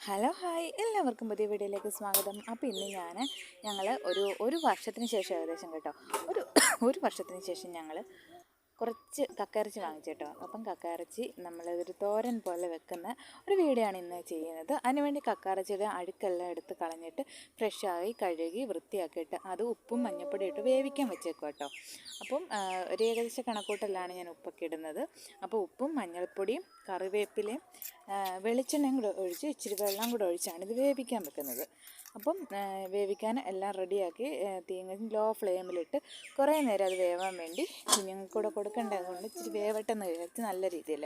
Hello hi. എല്ലാവർക്കും പുതിയ വീഡിയോയിലേക്ക് സ്വാഗതം. അപ്പോൾ ഇന്ന് ഞാൻ ഞങ്ങൾ ഒരു ഒരു വർഷത്തിന് ശേഷം ഏകദേശം കേട്ടോ. ഒരു ഒരു വർഷത്തിന് ശേഷം ഞങ്ങൾ കുറച്ച് കക്കയിറച്ചി വാങ്ങിച്ചു കേട്ടോ അപ്പം കക്കയിറച്ചി നമ്മൾ ഒരു തോരൻ പോലെ വെക്കുന്ന ഒരു വീഡിയോ ആണ് ഇന്ന് ചെയ്യുന്നത്. അതിനുവേണ്ടി കക്കയിറച്ചിയുടെ അഴുക്കെല്ലാം എടുത്ത് കളഞ്ഞിട്ട് ഫ്രഷായി കഴുകി വൃത്തിയാക്കിയിട്ട് അത് ഉപ്പും മഞ്ഞപ്പൊടി ഇട്ട് വേവിക്കാൻ വെച്ചേക്കും കേട്ടോ. അപ്പം ഒരു ഏകദേശ കണക്കൂട്ടലാണ് ഞാൻ ഉപ്പൊക്കെ ഇടുന്നത്. അപ്പോൾ ഉപ്പും മഞ്ഞൾപ്പൊടിയും കറിവേപ്പിലയും വെളിച്ചെണ്ണയും കൂടെ ഒഴിച്ച് ഇച്ചിരി വെള്ളം കൂടെ ഒഴിച്ചാണ് ഇത് വേവിക്കാൻ വെക്കുന്നത്. അപ്പം വേവിക്കാൻ എല്ലാം റെഡിയാക്കി തീങ്ങ ലോ ഫ്ലെയിമിലിട്ട് കുറേ നേരം അത് വേവാൻ വേണ്ടി കുഞ്ഞുങ്ങൾക്ക് കൂടെ കൊടുക്കേണ്ടതുകൊണ്ട് ഇച്ചിരി വേവട്ടെന്ന് വിചാരിച്ച് നല്ല രീതിയിൽ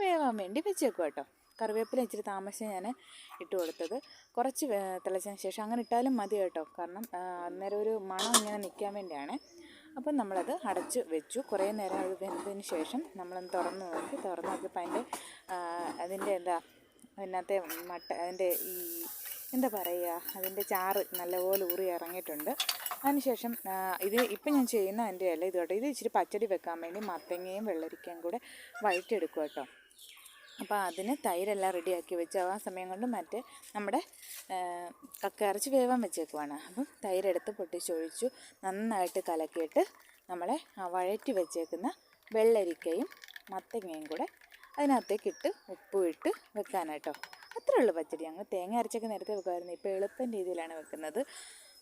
വേവാൻ വേണ്ടി വെച്ചേക്കും കേട്ടോ. കറിവേപ്പില ഇച്ചിരി താമസിച്ച് ഞാൻ ഇട്ട് കൊടുത്തത്. കുറച്ച് തിളച്ചതിന് ശേഷം അങ്ങനെ ഇട്ടാലും മതി കേട്ടോ. കാരണം അന്നേരം ഒരു മണം ഇങ്ങനെ നിൽക്കാൻ വേണ്ടിയാണ്. അപ്പം നമ്മളത് അടച്ച് വെച്ചു. കുറേ നേരം അത് വെന്തതിന് ശേഷം നമ്മളൊന്ന് തുറന്ന് നോക്കി. തുറന്ന് നോക്കിയപ്പോൾ അതിന്റെ അതിന്റെ എന്താ അതിനകത്തെ മട്ട അതിന്റെ ഈ എന്താ പറയുക അതിന്റെ ചാറ് നല്ലപോലെ ഊറി ഇറങ്ങിയിട്ടുണ്ട്. അതിനുശേഷം ഇത് ഇപ്പം ഞാൻ ചെയ്യുന്ന എന്റെ ഇല ഇത് കേട്ടോ. ഇത് ഇച്ചിരി പച്ചടി വെക്കാൻ വേണ്ടി മത്തങ്ങയും വെള്ളരിക്കയും കൂടെ വഴറ്റിയെടുക്കും കേട്ടോ. അപ്പോൾ അതിന് തൈരെല്ലാം റെഡിയാക്കി വെച്ച് ആ സമയം കൊണ്ട് മറ്റേ നമ്മുടെ കക്ക ഇറച്ചി വേവാൻ വെച്ചേക്കുവാണ്. അപ്പം തൈരെടുത്ത് പൊട്ടിച്ചൊഴിച്ചു നന്നായിട്ട് കലക്കിയിട്ട് നമ്മളെ വഴറ്റി വെച്ചേക്കുന്ന വെള്ളരിക്കയും മത്തങ്ങയും കൂടെ അതിനകത്തേക്ക് ഇട്ട് ഉപ്പും ഇട്ട് വെക്കാനായിട്ടോ അത്രേ ഉള്ളൂ പച്ചടി. ഞങ്ങൾ തേങ്ങ അരച്ചൊക്കെ നേരത്തെ വെക്കുമായിരുന്നു. ഇപ്പോൾ എളുപ്പം രീതിയിലാണ് വെക്കുന്നത്.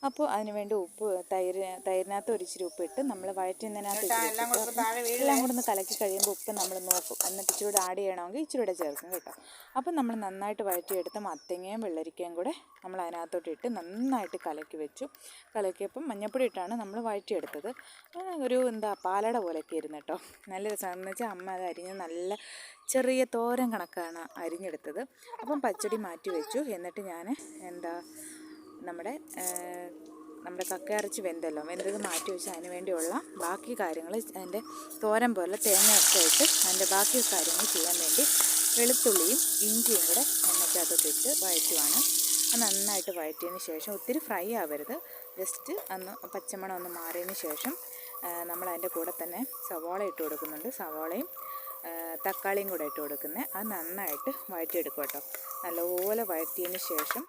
അപ്പോൾ അതിനുവേണ്ടി ഉപ്പ് തൈര് തൈരിനകത്ത് ഒരിച്ചിരി ഉപ്പിട്ട് ഉപ്പ് ഇട്ട് നമ്മൾ വഴറ്റുന്നതിനകത്ത് എല്ലാം കൂടെ ഒന്ന് കലക്കി കഴിയുമ്പോൾ ഉപ്പ് നമ്മൾ നോക്കും. എന്നിട്ട് ഇച്ചിരി കൂടെ ആഡ് ചെയ്യണമെങ്കിൽ ഇച്ചിരി കൂടെ ചേർക്കും കേട്ടോ. അപ്പം നമ്മൾ നന്നായിട്ട് വഴറ്റിയെടുത്ത് മത്തങ്ങയും വെള്ളരിക്കയും കൂടെ നമ്മൾ അതിനകത്തോട്ട് ഇട്ട് നന്നായിട്ട് കലക്കി വെച്ചു. കലക്കിയപ്പം മഞ്ഞപ്പൊടി ഇട്ടാണ് നമ്മൾ വഴറ്റിയെടുത്തത്. ഒരു എന്താ പാലട പോലെയൊക്കെ ഇരുന്ന് കേട്ടോ. നല്ല രസമാണെന്ന് വെച്ചാൽ അമ്മ അത് അരിഞ്ഞ് നല്ല ചെറിയ തോരൻ കണക്കാണ് അരിഞ്ഞെടുത്തത്. അപ്പം പച്ചടി മാറ്റി വെച്ചു. എന്നിട്ട് ഞാൻ എന്താ നമ്മുടെ നമ്മുടെ കക്ക ഇറച്ചി വെന്തല്ലോ. വെന്തത് മാറ്റി വെച്ച് അതിന് വേണ്ടിയുള്ള ബാക്കി കാര്യങ്ങൾ അതിന്റെ തോരൻ പോലെ തേങ്ങ ഒക്കെ ഇട്ട് അതിന്റെ ബാക്കി കാര്യങ്ങൾ ചെയ്യാൻ വേണ്ടി വെളുത്തുള്ളിയും ഇഞ്ചിയും കൂടെ എണ്ണയ്ക്കകത്തോട്ട് ഇട്ട് വഴറ്റുവാണ്. അത് നന്നായിട്ട് വഴറ്റിയതിന് ശേഷം ഒത്തിരി ഫ്രൈ ആവരുത്. ജസ്റ്റ് അന്ന് പച്ചമണം ഒന്ന് മാറിയതിന് ശേഷം നമ്മൾ അതിന്റെ കൂടെ തന്നെ സവാള ഇട്ട് കൊടുക്കുന്നുണ്ട്. സവാളയും തക്കാളിയും കൂടെ ഇട്ട് കൊടുക്കുന്നത്. അത് നന്നായിട്ട് വഴറ്റിയെടുക്കും കേട്ടോ. നല്ലപോലെ വഴറ്റിയതിന് ശേഷം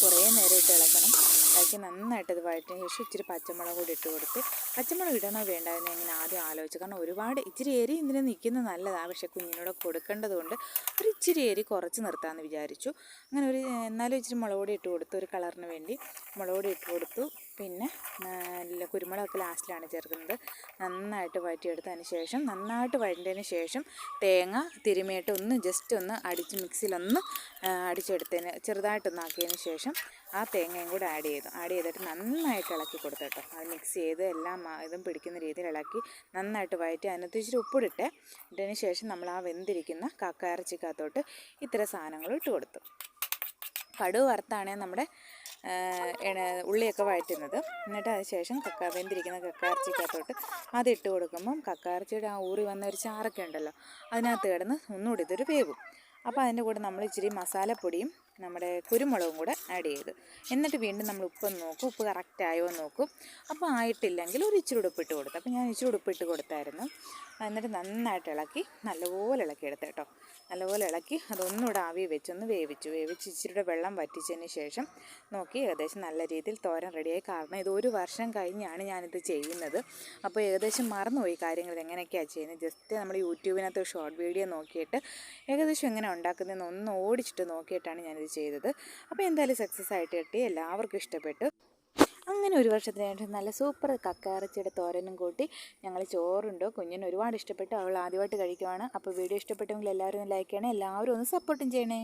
കുറേ ഇട്ട് ഇളക്കണം. ഇളക്കി നന്നായിട്ട് ഇത് വഴറ്റിന് ശേഷം ഇച്ചിരി പച്ചമുളക് കൂടി ഇട്ട് കൊടുത്ത് പച്ചമുളക് ഇടണോ വേണ്ട എന്ന് ഇങ്ങനെ ആദ്യം ആലോചിച്ചു. കാരണം ഒരുപാട് ഇച്ചിരി എരി ഇതിന് നിൽക്കുന്നത് നല്ലതാണ് പക്ഷേ കുഞ്ഞിനോട് കൊടുക്കേണ്ടത് കൊണ്ട് ഒരു ഇച്ചിരി എരി കുറച്ച് നിർത്താമെന്ന് വിചാരിച്ചു. അങ്ങനെ ഒരു എന്നാലും ഇച്ചിരി മുളക് പൊടി ഇട്ട് കൊടുത്തു ഒരു കളറിന് വേണ്ടി മുളക് പൊടി ഇട്ട് കൊടുത്തു. പിന്നെ നല്ല കുരുമുളകൊക്കെ ലാസ്റ്റിലാണ് ചേർക്കുന്നത്. നന്നായിട്ട് വഴറ്റിയെടുത്തതിന് ശേഷം നന്നായിട്ട് വഴറ്റിയതിന് ശേഷം തേങ്ങ തിരുമിയിട്ട് ഒന്ന് ജസ്റ്റ് ഒന്ന് അടിച്ച് മിക്സിയിലൊന്ന് അടിച്ചെടുത്തതിന് ചെറുതായിട്ടൊന്നാക്കിയതിന് ശേഷം ആ തേങ്ങയും കൂടെ ആഡ് ചെയ്തു. ആഡ് ചെയ്തിട്ട് നന്നായിട്ട് ഇളക്കി കൊടുത്തു അത് മിക്സ് ചെയ്ത് എല്ലാം ഇതും പിടിക്കുന്ന രീതിയിൽ ഇളക്കി നന്നായിട്ട് വഴറ്റി അതിനകത്ത് ഇച്ചിരി ഉപ്പിടിട്ട് ഇട്ടതിന് ശേഷം നമ്മൾ ആ വെന്തിരിക്കുന്ന കക്ക ഇറച്ചിക്കകത്തോട്ട് ഇത്തരം സാധനങ്ങൾ ഇട്ട് കൊടുത്തു. കടുവ് വറുത്താണ് നമ്മുടെ ഉള്ളിയൊക്കെ വഴറ്റുന്നത്. എന്നിട്ട് അതിനുശേഷം കക്ക വെന്തിരിക്കുന്ന കക്കയിറച്ചിക്കകത്തോട്ട് അത് ഇട്ട് കൊടുക്കുമ്പം കക്കയിറച്ചിയുടെ ആ ഊറി വന്ന ഒരു ചാറൊക്കെ ഉണ്ടല്ലോ അതിനകത്ത് കിടന്ന് ഒന്നുകൂടി ഇതൊരു വേവും. അപ്പോൾ അതിന്റെ കൂടെ നമ്മൾ ഇച്ചിരി മസാലപ്പൊടിയും നമ്മുടെ കുരുമുളകും കൂടെ ആഡ് ചെയ്ത്. എന്നിട്ട് വീണ്ടും നമ്മൾ ഉപ്പൊന്ന് നോക്കും. ഉപ്പ് കറക്റ്റ് ആയോ എന്ന് നോക്കും. അപ്പോൾ ആയിട്ടില്ലെങ്കിൽ ഒരു ഇച്ചിരി ഉടുപ്പ് ഇട്ട് കൊടുത്തു. അപ്പോൾ ഞാൻ ഇച്ചിരി ഉടുപ്പ് ഇട്ട് കൊടുത്തായിരുന്നു. എന്നിട്ട് നന്നായിട്ട് ഇളക്കി നല്ലപോലെ ഇളക്കി കേട്ടോ. നല്ലപോലെ ഇളക്കി അതൊന്നുകൂടെ ആവി വെച്ചൊന്ന് വേവിച്ചു. വേവിച്ച് ഇച്ചിരിയുടെ വെള്ളം വറ്റിച്ചതിന് ശേഷം നോക്കി ഏകദേശം നല്ല രീതിയിൽ തോരൻ റെഡിയായി കാരണം ഇത് ഒരു വർഷം കഴിഞ്ഞാണ് ഞാനിത് ചെയ്യുന്നത്. അപ്പോൾ ഏകദേശം മറന്നുപോയി കാര്യങ്ങൾ എങ്ങനെയൊക്കെയാണ് ചെയ്യുന്നത്. ജസ്റ്റ് നമ്മൾ യൂട്യൂബിനകത്ത് ഷോർട്ട് വീഡിയോ നോക്കിയിട്ട് ഏകദേശം എങ്ങനെ ഉണ്ടാക്കുന്നതെന്ന് ഒന്ന് ഓടിച്ചിട്ട് നോക്കിയിട്ടാണ് ഞാനിത് ചെയ്തത്. അപ്പോൾ എന്തായാലും സക്സസ് ആയിട്ട് കിട്ടി. എല്ലാവർക്കും ഇഷ്ടപ്പെട്ടു. അങ്ങനെ ഒരു വർഷത്തിന് ശേഷം നല്ല സൂപ്പർ കക്കയിറച്ചിയുടെ തോരനും കൂട്ടി ഞങ്ങൾ ചോറുണ്ടോ കുഞ്ഞിന് ഒരുപാട് ഇഷ്ടപ്പെട്ടു. അവൾ ആദ്യമായിട്ട് കഴിക്കുവാണ്. അപ്പോൾ വീഡിയോ ഇഷ്ടപ്പെട്ടെങ്കിൽ എല്ലാവരും ഒന്ന് ലൈക്ക് ചെയ്യണേ. എല്ലാവരും ഒന്ന് സപ്പോർട്ടും ചെയ്യണേ.